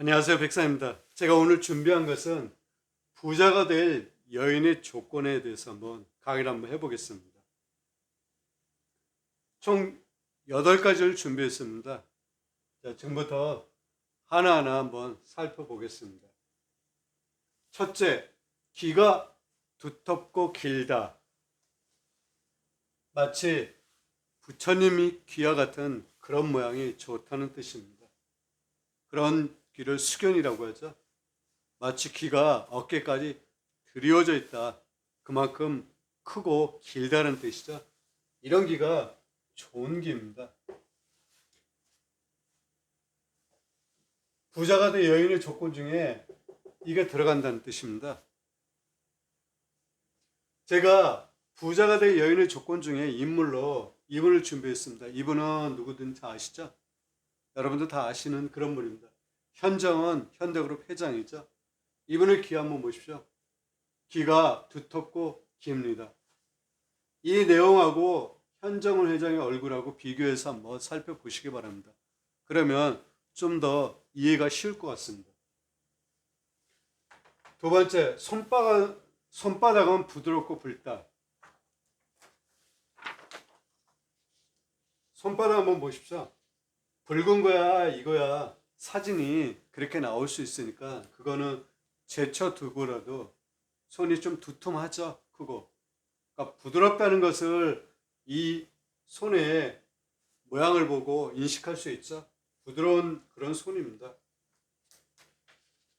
안녕하세요. 백사입니다. 제가 오늘 준비한 것은 부자가 될 여인의 조건에 대해서 한번 강의를 한번 해보겠습니다. 총 8가지를 준비했습니다. 자, 지금부터 하나하나 한번 살펴보겠습니다. 첫째, 귀가 두텁고 길다. 마치 부처님이 귀와 같은 그런 모양이 좋다는 뜻입니다. 그런 귀를 수견이라고 하죠. 마치 귀가 어깨까지 드리워져 있다. 그만큼 크고 길다는 뜻이죠. 이런 귀가 좋은 귀입니다. 부자가 된 여인의 조건 중에 이게 들어간다는 뜻입니다. 제가 부자가 된 여인의 조건 중에 인물로 이분을 준비했습니다. 이분은 누구든지 아시죠? 여러분도 다 아시는 그런 분입니다. 현정은 현대그룹 회장이죠. 이분의 귀 한번 보십시오. 귀가 두텁고 깁니다. 이 내용하고 현정은 회장의 얼굴하고 비교해서 한번 살펴보시기 바랍니다. 그러면 좀 더 이해가 쉬울 것 같습니다. 두 번째, 손바닥, 손바닥은 부드럽고 붉다. 손바닥 한번 보십시오. 붉은 거야, 이거야. 사진이 그렇게 나올 수 있으니까 그거는 제쳐 두고라도 손이 좀 두툼하죠, 크고. 그러니까 부드럽다는 것을 이 손의 모양을 보고 인식할 수 있죠. 부드러운 그런 손입니다.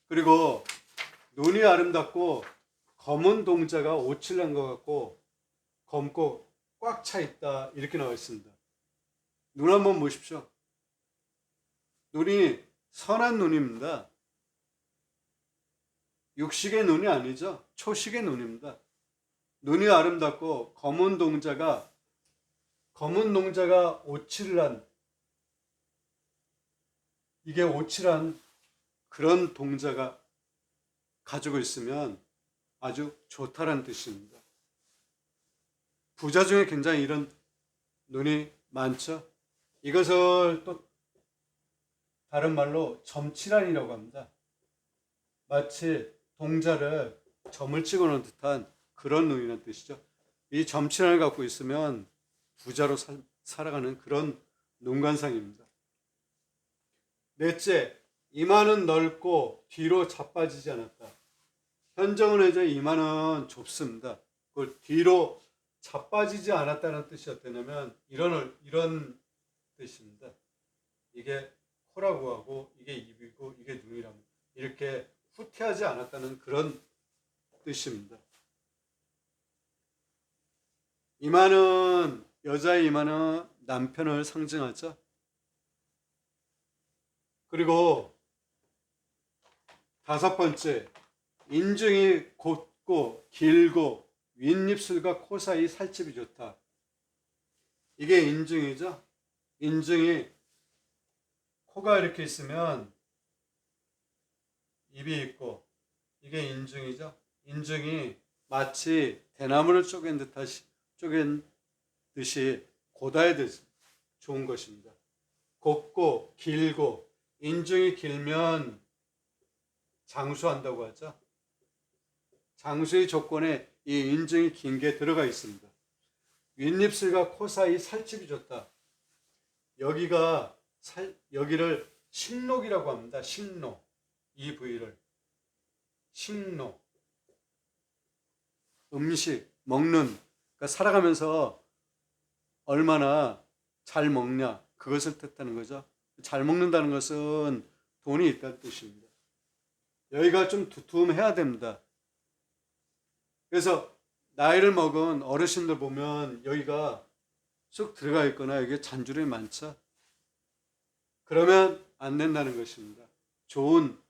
그리고 눈이 아름답고 검은 동자가 오칠난 것 같고 검고 꽉 차 있다 이렇게 나와 있습니다. 눈 한번 보십시오. 눈이 선한 눈입니다. 육식의 눈이 아니죠. 초식의 눈입니다. 눈이 아름답고 검은 동자가 검은 동자가 오칠한 이게 오칠한 그런 동자가 가지고 있으면 아주 좋다란 뜻입니다. 부자 중에 굉장히 이런 눈이 많죠. 이것을 또 다른 말로 점칠한이라고 합니다. 마치 동자를 점을 찍어 놓은 듯한 그런 눈이라는 뜻이죠. 이 점칠한을 갖고 있으면 부자로 살, 살아가는 그런 눈관상입니다. 넷째, 이마는 넓고 뒤로 자빠지지 않았다. 현정은 회장 이마는 좁습니다. 그걸 뒤로 자빠지지 않았다는 뜻이 어떠냐면 이런 이런 뜻입니다. 이게 코라고 하고 이게 입이고 이게 눈이라고 이렇게 후퇴하지 않았다는 그런 뜻입니다. 이마는 여자의 이마는 남편을 상징하죠. 그리고 다섯 번째 인중이 곧고 길고 윗입술과 코 사이 살집이 좋다. 이게 인중이죠. 인중이 코가 이렇게 있으면 입이 있고 이게 인중이죠. 인중이 마치 대나무를 쪼갠 듯하시 쪼갠 듯이 고다에 듯 좋은 것입니다. 곱고 길고 인중이 길면 장수한다고 하죠. 장수의 조건에 이 인중이 긴 게 들어가 있습니다. 윗입술과 코 사이 살집이 좋다. 여기가 살, 여기를 식록이라고 합니다. 식록. 이 부위를. 식록. 음식, 먹는. 그러니까 살아가면서 얼마나 잘 먹냐. 그것을 뜻하는 거죠. 잘 먹는다는 것은 돈이 있다는 뜻입니다. 여기가 좀 두툼해야 됩니다. 그래서 나이를 먹은 어르신들 보면 여기가 쑥 들어가 있거나 여기 잔주름이 많죠. 그러면 안 된다는 것입니다. 좋은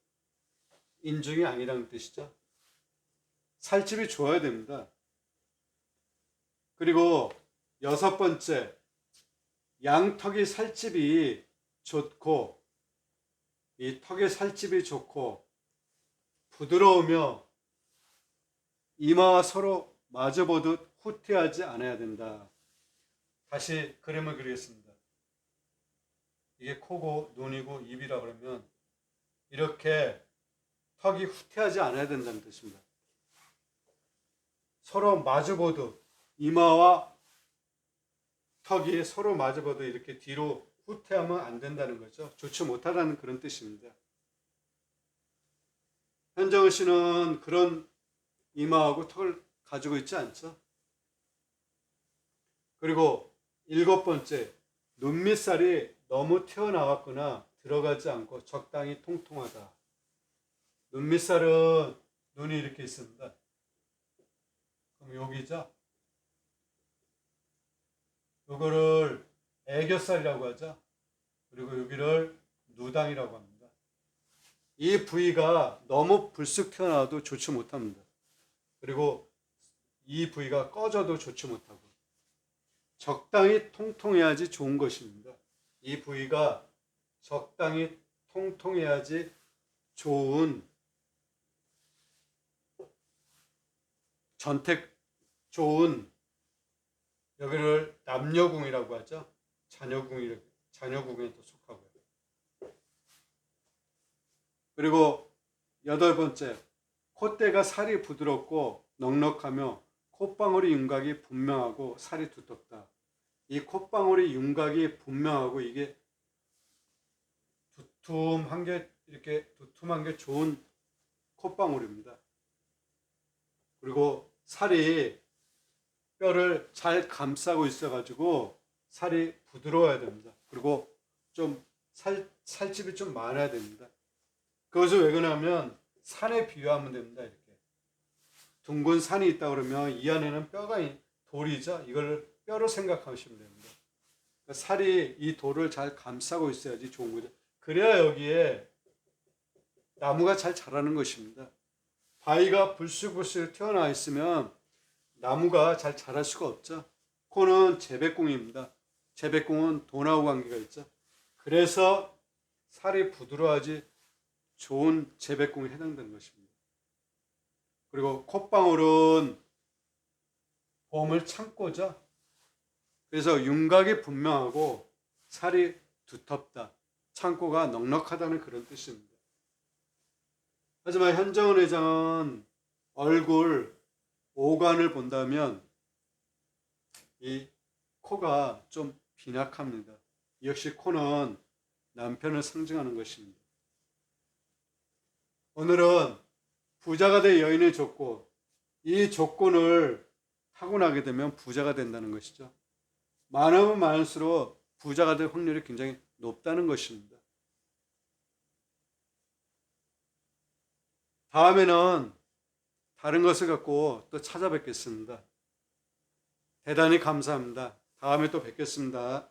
인중이 아니라는 뜻이죠. 살집이 좋아야 됩니다. 그리고 여섯 번째, 양턱이 살집이 좋고, 이 턱의 살집이 좋고, 부드러우며, 이마와 서로 마주보듯 후퇴하지 않아야 된다. 다시 그림을 그리겠습니다. 이게 코고 눈이고 입이라 그러면 이렇게 턱이 후퇴하지 않아야 된다는 뜻입니다. 서로 마주보도 이마와 턱이 서로 마주보도 이렇게 뒤로 후퇴하면 안 된다는 거죠. 좋지 못하다는 그런 뜻입니다. 현정은 씨는 그런 이마하고 턱을 가지고 있지 않죠. 그리고 일곱 번째, 눈 밑살이 너무 튀어나왔거나 들어가지 않고 적당히 통통하다. 눈 밑살은 눈이 이렇게 있습니다. 그럼 여기죠. 요거를 애교살이라고 하죠. 그리고 여기를 누당이라고 합니다. 이 부위가 너무 불쑥 튀어나와도 좋지 못합니다. 그리고 이 부위가 꺼져도 좋지 못하고 적당히 통통해야지 좋은 것입니다. 이 부위가 적당히 통통해야지 좋은 전택 좋은 여기를 남녀궁이라고 하죠. 자녀궁이 자녀궁에 또 속하고요. 그리고 여덟 번째 콧대가 살이 부드럽고 넉넉하며 콧방울이 윤곽이 분명하고 살이 두텁다. 이 콧방울이 윤곽이 분명하고 이게 두툼한 게 이렇게 두툼한 게 좋은 콧방울입니다. 그리고 살이 뼈를 잘 감싸고 있어가지고 살이 부드러워야 됩니다. 그리고 좀 살, 살집이 좀 많아야 됩니다. 그것을 왜 그러냐면 산에 비유하면 됩니다. 이렇게 둥근 산이 있다 그러면 이 안에는 뼈가 있- 돌이죠. 이걸 뼈로 생각하시면 됩니다. 그러니까 살이 이 돌을 잘 감싸고 있어야지 좋은 거죠. 그래야 여기에 나무가 잘 자라는 것입니다. 바위가 불쑥불쑥 튀어나와 있으면 나무가 잘 자랄 수가 없죠. 코는 재배공입니다. 재배공은 돈하고 관계가 있죠. 그래서 살이 부드러워야지 좋은 재배공에 해당되는 것입니다. 그리고 콧방울은 봄을 참고죠. 그래서 윤곽이 분명하고 살이 두텁다. 창고가 넉넉하다는 그런 뜻입니다. 하지만 현정은 회장은 얼굴 오간을 본다면 이 코가 좀 빈약합니다. 역시 코는 남편을 상징하는 것입니다. 오늘은 부자가 될 여인의 조건, 이 조건을 타고나게 되면 부자가 된다는 것이죠. 많으면 많을수록 부자가 될 확률이 굉장히 높다는 것입니다. 다음에는 다른 것을 갖고 또 찾아뵙겠습니다. 대단히 감사합니다. 다음에 또 뵙겠습니다.